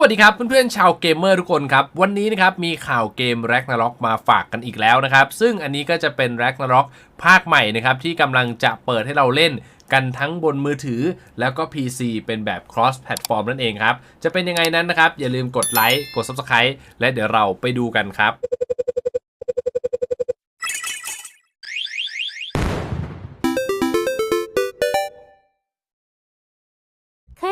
สวัสดีครับเพื่อนๆชาวเกมเมอร์ทุกคนครับ วันนี้นะครับมีข่าวเกม r a g n a r o k มาฝากกันอีกแล้วนะครับ ซึ่งอันนี้ก็จะเป็น r a g n a r o k ภาคใหม่นะครับ ที่กำลังจะเปิดให้เราเล่นกันทั้งบนมือถือแล้วก็ PC เป็นแบบ cross platform นั่นเองครับ จะเป็นยังไงนั้นนะครับ อย่าลืมกดไลค์กด Subscribe และเดี๋ยวเราไปดูกันครับ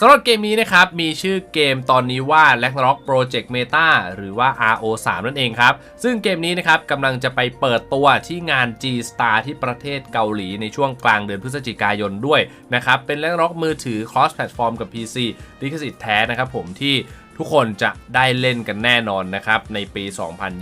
สำหรับเกมนี้นะครับ มีชื่อเกมตอนนี้ว่า Ragnarok Project Meta หรือว่า RO3 นั่นเองครับ ซึ่งเกมนี้นะครับกำลังจะไปเปิดตัวที่งาน G Star ที่ประเทศเกาหลีในช่วงกลางเดือนพฤศจิกายนด้วยนะครับ เป็น Ragnarok มือถือ cross platform กับ PC ลิขสิทธิ์แท้นะครับผมที่ ทุกคนจะได้เล่นกันแน่นอนนะครับในปี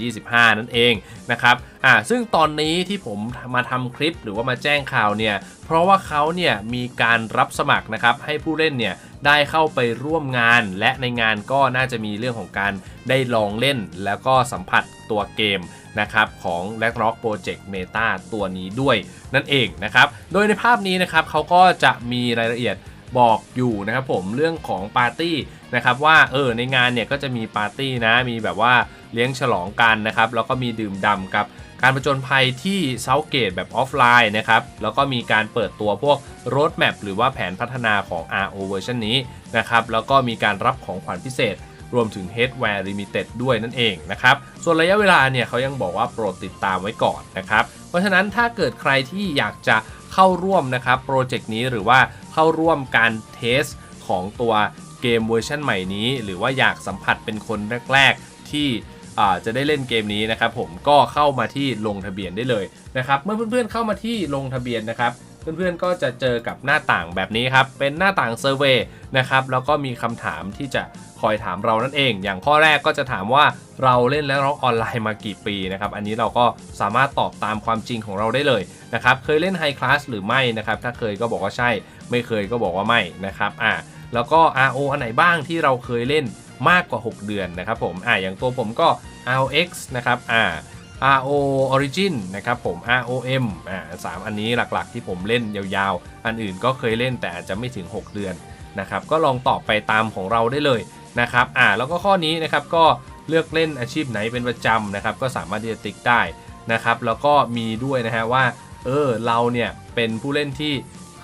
2025 นั่นเองนะครับอ่าซึ่งตอนนี้ที่ผมมาทำคลิปหรือว่ามาแจ้งข่าวเนี่ยเพราะว่าเขาเนี่ยมีการรับสมัครนะครับให้ผู้เล่นเนี่ยได้เข้าไปร่วมงาน และในงานก็น่าจะมีเรื่องของการได้ลองเล่น แล้วก็สัมผัสตัวเกมนะครับของ Ragnarok Project Meta ตัวนี้ด้วยนั่นเองนะครับโดยในภาพนี้นะครับเขาก็จะมีรายละเอียดบอกอยู่นะครับผมเรื่องของปาร์ตี้ นะครับว่าเออในงานเนี่ยก็จะมีปาร์ตี้นะมีแบบว่าเลี้ยงฉลองกันนะครับแล้วก็มีดื่มด่ำกับการประจนภัยที่เซาเกตแบบออฟไลน์นะครับ แล้วก็มีการเปิดตัวพวกรถแมพหรือว่าแผนพัฒนาของ RO เวอร์ชันนี้นะครับ แล้วก็มีการรับของขวัญพิเศษ รวมถึง Headwear Limited ด้วยนั่นเองนะครับ ส่วนระยะเวลาเนี่ยเขายังบอกว่าโปรดติดตามไว้ก่อนนะครับ เพราะฉะนั้นถ้าเกิดใครที่อยากจะเข้าร่วมนะครับโปรเจกต์นี้หรือว่าเข้าร่วมการเทสของตัว เกมเวอร์ชันใหม่นี้ หรือว่าอยากสัมผัสเป็นคนแรก ๆ ที่จะได้เล่นเกมนี้นะครับผมก็เข้ามาที่ลงทะเบียนได้เลยนะครับเมื่อเพื่อนๆเข้ามาที่ลงทะเบียนนะครับเพื่อนๆก็จะเจอกับหน้าต่างแบบนี้ครับเป็นหน้าต่างเซอร์เวยนะครับแล้วก็มีคำถามที่จะคอยถามเรานั่นเอง อย่างข้อแรกก็จะถามว่าเราเล่นแล้วร็อกออนไลน์มากี่ปีนะครับอันนี้เราก็สามารถตอบตามความจริงของเราได้เลยนะครับเคยเล่นไฮคลาสหรือไม่นะครับถ้าเคยก็บอกว่าใช่ ไม่เคยก็บอกว่าไม่นะครับอ่า แล้วก็ RO อันไหนบ้างที่เราเคยเล่นมากกว่า 6 เดือนนะครับผมอ่าอย่างตัวผมก็ ROX นะครับอ่า RO Origin นะครับผม ROM อ่าสามอันนี้หลักๆ ที่ผมเล่นยาวๆ อันอื่นก็เคยเล่นแต่อาจจะไม่ถึง 6 เดือนนะครับก็ลองตอบไปตามของเราได้เลยนะครับอ่าแล้วก็ข้อนี้นะครับก็เลือกเล่นอาชีพไหนเป็นประจำนะครับก็สามารถที่จะติ๊กได้นะครับแล้วก็มีด้วยนะฮะว่าเออเราเนี่ยเป็นผู้เล่นที่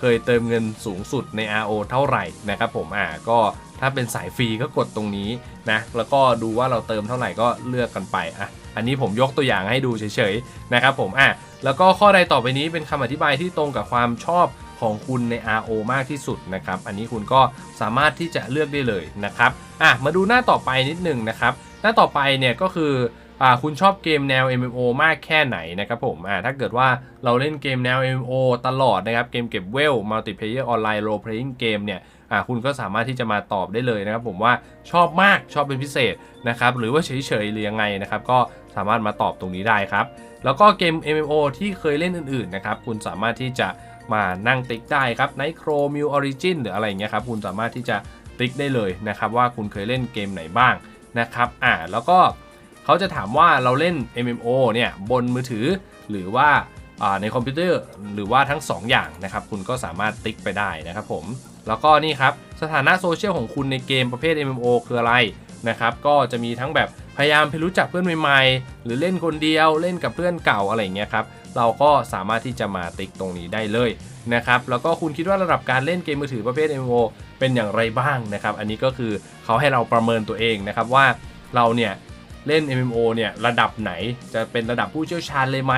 เคยเติมเงินสูงสุดใน RO เท่าไหร่นะครับผมอ่าก็ถ้าเป็นสายฟรีก็กดตรงนี้นะแล้วก็ดูว่าเราเติมเท่าไหร่ก็เลือกกันไปอะอันนี้ผมยกตัวอย่างให้ดูเฉยๆนะครับผมอะแล้วก็ข้อใดต่อไปนี้เป็นคำอธิบายที่ตรงกับความชอบของคุณใน RO มากที่สุดนะครับ อันนี้คุณก็สามารถที่จะเลือกได้เลยนะครับ อะ มาดูหน้าต่อไปนิดหนึ่งนะครับ หน้าต่อไปเนี่ยก็คือ คุณชอบเกมแนว MMO มากแค่ไหนนะครับผมอ่าถ้าเกิดว่าเราเล่นเกมแนว MMO ตลอดนะครับ เกมเก็บเวล Multiplayer Online Role Playing Game เนี่ยอ่าคุณก็สามารถที่จะมาตอบได้เลยนะครับผมว่าชอบมากชอบเป็นพิเศษนะครับหรือว่าเฉยๆหรือยังไงนะครับก็สามารถมาตอบตรงนี้ได้ครับ แล้วก็เกม MMO ที่เคยเล่นอื่นๆนะครับคุณสามารถที่จะมานั่งติ๊กได้ครับ Nightcrow m u Origin หรืออะไรเงี้ยครับคุณสามารถที่จะติ๊กได้เลยนะครับว่าคุณเคยเล่นเกมไหนบ้างนะครับอ่าแล้วก็ เขาจะถามว่าเราเล่น MMO เนี่ยบนมือถือหรือว่าในคอมพิวเตอร์หรือว่าทั้ง 2 อย่างนะครับคุณก็สามารถติ๊กไปได้นะครับผม แล้วก็นี่ครับสถานะโซเชียลของคุณในเกมประเภท MMO คืออะไรนะครับก็จะมีทั้งแบบพยายามไปรู้จักเพื่อนใหม่ๆ หรือเล่นคนเดียวเล่นกับเพื่อนเก่าอะไรเงี้ยครับเราก็สามารถที่จะมาติ๊กตรงนี้ได้เลยนะครับแล้วก็คุณคิดว่าระดับการเล่นเกมมือถือประเภท MMO เป็นอย่างไรบ้างนะครับ อันนี้ก็คือเขาให้เราประเมินตัวเองนะครับว่าเราเนี่ย เล่น MMO เนี่ยระดับไหนจะเป็นระดับผู้เชี่ยวชาญเลยไหม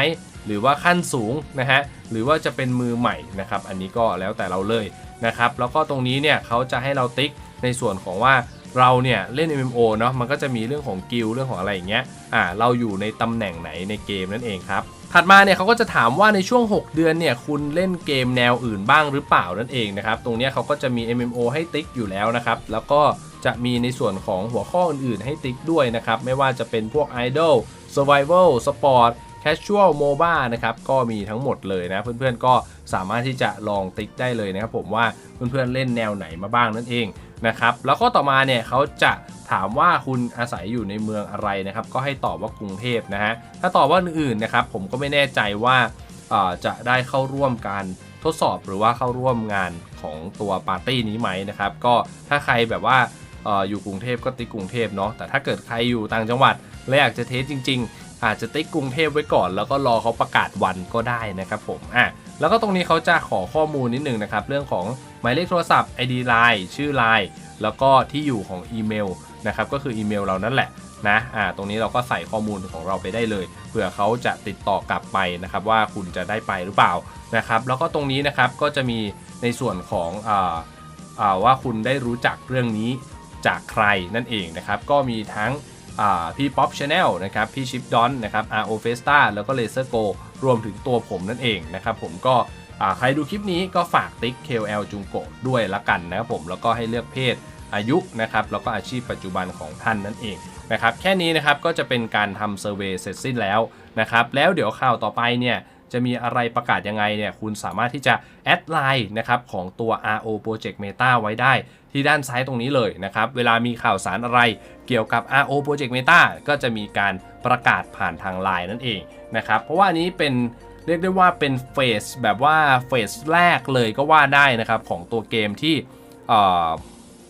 หรือว่าขั้นสูงนะฮะหรือว่าจะเป็นมือใหม่นะครับอันนี้ก็แล้วแต่เราเลยนะครับแล้วก็ตรงนี้เนี่ยเขาจะให้เราติ๊กในส่วนของว่าเราเนี่ยเล่น MMO เนาะมันก็จะมีเรื่องของกิลเรื่องของอะไรอย่างเงี้ยอ่าเราอยู่ในตำแหน่งไหนในเกมนั่นเองครับถัดมาเนี่ยเขาก็จะถามว่าในช่วง 6 เดือนเนี่ยคุณเล่นเกมแนวอื่นบ้างหรือเปล่านั่นเองนะครับตรงนี้เขาก็จะมี MMO ให้ติ๊กอยู่แล้วนะครับแล้วก็ จะมีในส่วนของหัวข้ออื่นๆให้ติ๊กด้วยนะครับ ไม่ว่าจะเป็นพวก Idol Survival Sport Casual MOBA นะครับก็มีทั้งหมดเลยนะ เพื่อนๆก็สามารถที่จะลองติ๊กได้เลยนะครับผมว่าเพื่อนๆเล่นแนวไหนมาบ้างนั่นเองนะครับแล้วก็ต่อมาเนี่ยเขาจะถามว่าคุณอาศัยอยู่ในเมืองอะไรนะครับ ก็ให้ตอบว่ากรุงเทพนะฮะถ้าตอบว่าอื่นๆนะครับผมก็ไม่แน่ใจว่าจะได้เข้าร่วมการทดสอบหรือว่าเข้าร่วมงานของตัวปาร์ตี้นี้ไหมนะครับ ก็ถ้าใครแบบว่า อยู่กรุงเทพก็ติ๊กกรุงเทพเนาะแต่ถ้าเกิดใครอยู่ต่างจังหวัดและอยากจะเทสจริง ๆ อาจจะติ๊กกรุงเทพไว้ก่อน แล้วก็รอเขาประกาศวันก็ได้นะครับผมอะแล้วก็ตรงนี้เขาจะขอข้อมูลนิดนึงนะครับเรื่องของหมายเลขโทรศัพท์ ID Line ชื่อ Line แล้วก็ที่อยู่ของอีเมลนะครับก็คืออีเมลเรานั่นแหละนะอ่าตรงนี้เราก็ใส่ข้อมูลของเราไปได้เลยเผื่อเขาจะติดต่อกลับไปนะครับว่าคุณจะได้ไปหรือเปล่านะครับแล้วก็ตรงนี้นะครับก็จะมีในส่วนของอ่าว่าคุณได้รู้จักเรื่องนี้ จากใครนั่นเองนะครับ ก็มีทั้งพี่ป๊อปชาแนลนะครับ พี่ชิปดอนนะครับ RO f e s t a แล้วก็ Laser Go รวมถึงตัวผมนั่นเองนะครับผมก็ใครดูคลิปนี้ก็ฝากติ๊ก KL จุงโกะด้วยละกันนะครับผมแล้วก็ให้เลือกเพศอายุนะครับแล้วก็อาชีพปัจจุบันของท่านนั่นเองนะครับแค่นี้นะครับก็จะเป็นการทำเซอร์เวยเสร็จสิ้นแล้วนะครับแล้วเดี๋ยวข่าวต่อไปเนี่ย จะมีอะไรประกาศยังไงเนี่ยคุณสามารถที่จะแอดไลน์นะครับของตัว RO Project Meta ไว้ได้ที่ด้านซ้ายตรงนี้เลยนะครับ เวลามีข่าวสารอะไรเกี่ยวกับ RO Project Meta ก็จะมีการประกาศผ่านทางไลน์นั่นเองนะครับ เพราะว่านี้เป็นเรียกได้ว่าเป็นเฟสแบบว่าเฟสแรกเลยก็ว่าได้นะครับ ของตัวเกมที่เ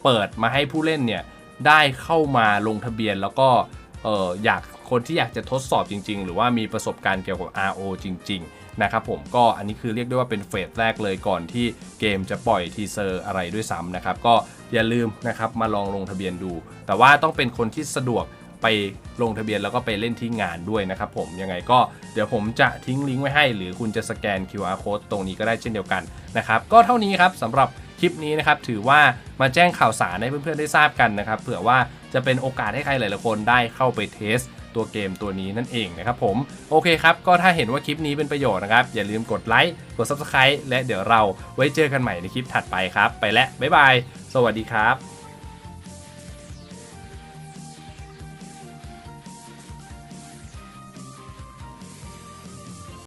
เปิดมาให้ผู้เล่นเนี่ยได้เข้ามาลงทะเบียนแล้วก็อออยาก คนที่อยากจะทดสอบจริง ๆ หรือว่ามีประสบการณ์เกี่ยวกับ RO จริง ๆ นะครับผมก็อันนี้คือเรียกได้ว่าเป็นเฟสแรกเลยก่อนที่เกมจะปล่อยทีเซอร์อะไรด้วยซ้ำนะครับก็อย่าลืมนะครับมาลองลงทะเบียนดู แต่ว่าต้องเป็นคนที่สะดวกไปลงทะเบียนแล้วก็ไปเล่นที่งานด้วยนะครับผมยังไงก็เดี๋ยวผมจะทิ้งลิงก์ไว้ให้ หรือคุณจะสแกน QR code ตรงนี้ก็ได้เช่นเดียวกันนะครับก็เท่านี้ครับสำหรับคลิปนี้นะครับถือว่ามาแจ้งข่าวสารให้เพื่อนๆได้ทราบกันนะครับเผื่อว่าจะเป็นโอกาสให้ใครหลายๆคนได้เข้าไปเทส ตัวเกมตัวนี้นั่นเองนะครับผม โอเคครับ ก็ถ้าเห็นว่าคลิปนี้เป็นประโยชน์นะครับ อย่าลืมกดไลค์ กด Subscribe และเดี๋ยวเราไว้เจอกันใหม่ในคลิปถัดไปครับ ไปแล้วบ๊ายบาย สวัสดีครับ